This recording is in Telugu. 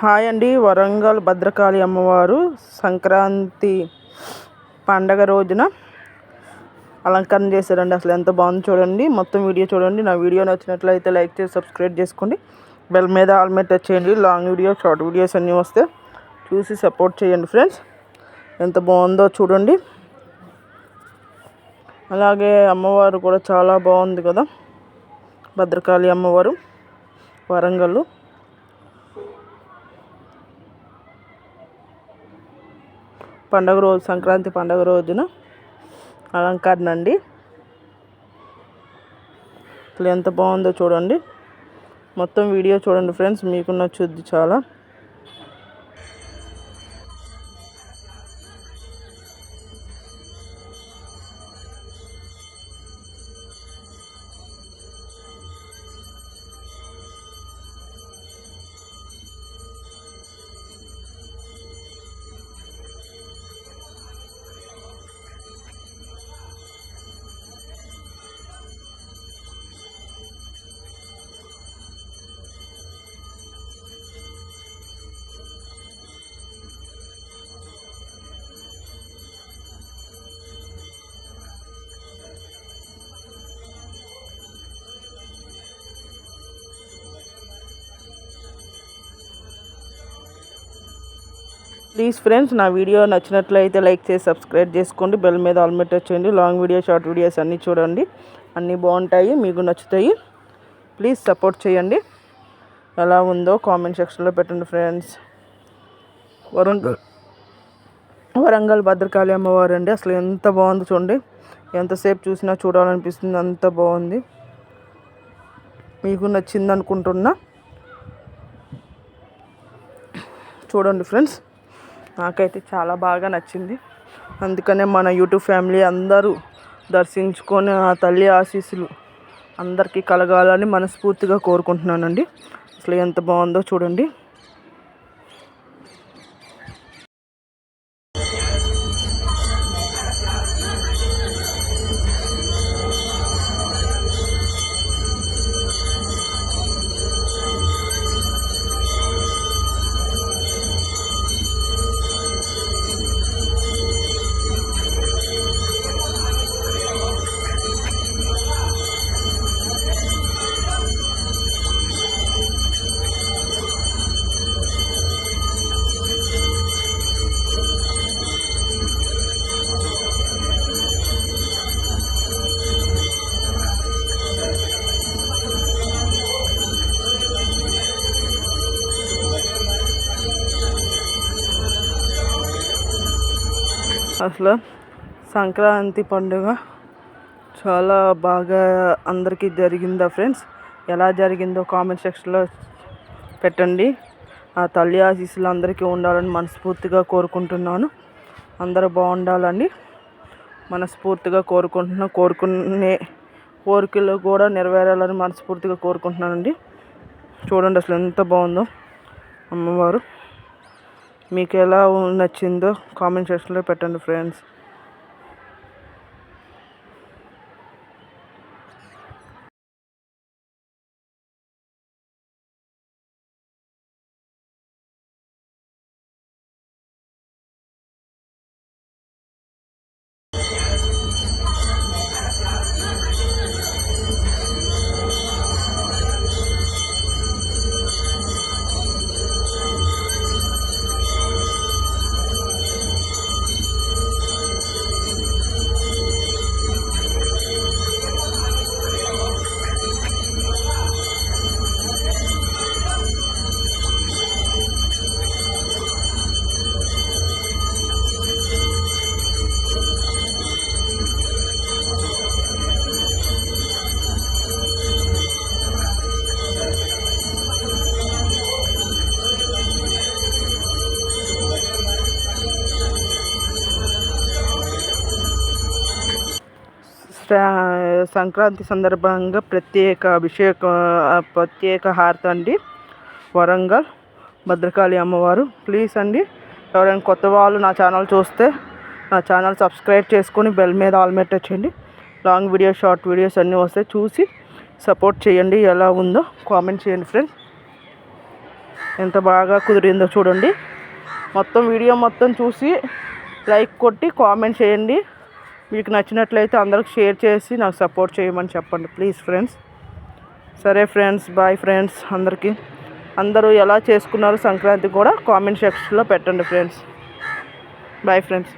హాయ్ అండి. వరంగల్ భద్రకాళి అమ్మవారు సంక్రాంతి పండగ రోజున అలంకరణ చేశారండి. అసలు ఎంత బాగుంది చూడండి. మొత్తం వీడియో చూడండి. నా వీడియో నచ్చినట్లయితే లైక్ చేసి సబ్స్క్రైబ్ చేసుకోండి. బెల్ మీద ఆల్ మీద టచ్ చేయండి. లాంగ్ వీడియో షార్ట్ వీడియోస్ అన్నీ వస్తే చూసి సపోర్ట్ చేయండి ఫ్రెండ్స్. ఎంత బాగుందో చూడండి. అలాగే అమ్మవారు కూడా చాలా బాగుంది కదా. భద్రకాళి అమ్మవారు వరంగల్ పండగ రోజు సంక్రాంతి పండగ రోజున అలంకరణ అండి. అసలు ఎంత బాగుందో చూడండి. మొత్తం వీడియో చూడండి ఫ్రెండ్స్ మీకు నచ్చుద్ది చాలా. ప్లీజ్ ఫ్రెండ్స్ నా వీడియో నచ్చినట్లయితే లైక్ చేసి సబ్స్క్రైబ్ చేసుకోండి. బెల్ మీద ఆల్మెట్ వచ్చేయండి లాంగ్ వీడియో షార్ట్ వీడియోస్ అన్నీ చూడండి. అన్నీ బాగుంటాయి మీకు నచ్చుతాయి. ప్లీజ్ సపోర్ట్ చేయండి. ఎలా ఉందో కామెంట్ సెక్షన్లో పెట్టండి ఫ్రెండ్స్ వరంగల్ వరంగల్ భద్రకాళి అమ్మవారు అండి. అసలు ఎంత బాగుందో చూడండి. ఎంతసేపు చూసినా చూడాలనిపిస్తుంది. అంత బాగుంది. మీకు నచ్చింది అనుకుంటున్నా చూడండి ఫ్రెండ్స్ నాకైతే చాలా బాగా నచ్చింది. అందుకనే మన యూట్యూబ్ ఫ్యామిలీ అందరూ దర్శించుకొని ఆ తల్లి ఆశీస్సులు అందరికీ కలగాలని మనస్ఫూర్తిగా కోరుకుంటున్నానండి. అసలు ఎంత బాగుందో చూడండి. అసలు సంక్రాంతి పండుగ చాలా బాగా అందరికీ జరిగిందా ఫ్రెండ్స్? ఎలా జరిగిందో కామెంట్ సెక్షన్లో పెట్టండి. ఆ తల్లి ఆశీస్సులు అందరికీ ఉండాలని మనస్ఫూర్తిగా కోరుకుంటున్నాను. అందరూ బాగుండాలని మనస్ఫూర్తిగా కోరుకుంటున్నా కోరుకునే కోరికలు కూడా నెరవేరాలని మనస్ఫూర్తిగా కోరుకుంటున్నానండి. చూడండి అసలు ఎంత బాగుందో అమ్మవారు. మీకు ఎలా నచ్చిందో కామెంట్ సెక్షన్లో పెట్టండి ఫ్రెండ్స్. సంక్రాంతి సందర్భంగా ప్రత్యేక అభిషేక ప్రత్యేక హారతి అండి. వరంగల్ భద్రకాళి అమ్మవారు. ప్లీజ్ అండి ఎవరైనా కొత్త వాళ్ళు నా ఛానల్ చూస్తే నా ఛానల్ సబ్స్క్రైబ్ చేసుకొని బెల్ మీద ఆల్ వచ్చేయండి లాంగ్ వీడియోస్ షార్ట్ వీడియోస్ అన్నీ వస్తాయి చూసి సపోర్ట్ చేయండి. ఎలా ఉందో కామెంట్ చేయండి ఫ్రెండ్స్ ఎంత బాగా కుదిరిందో చూడండి. మొత్తం వీడియో మొత్తం చూసి లైక్ కొట్టి కామెంట్ చేయండి. మీకు నచ్చినట్లయితే అందరికి షేర్ చేసి నాకు సపోర్ట్ చేయమని చెప్పండి. Please friends. సరే ఫ్రెండ్స్ బాయ్ ఫ్రెండ్స్ అందరికీ. అందరూ ఎలా చేసుకున్నారు సంక్రాంతి కూడా కామెంట్ సెక్షన్లో పెట్టండి ఫ్రెండ్స్. Bye friends.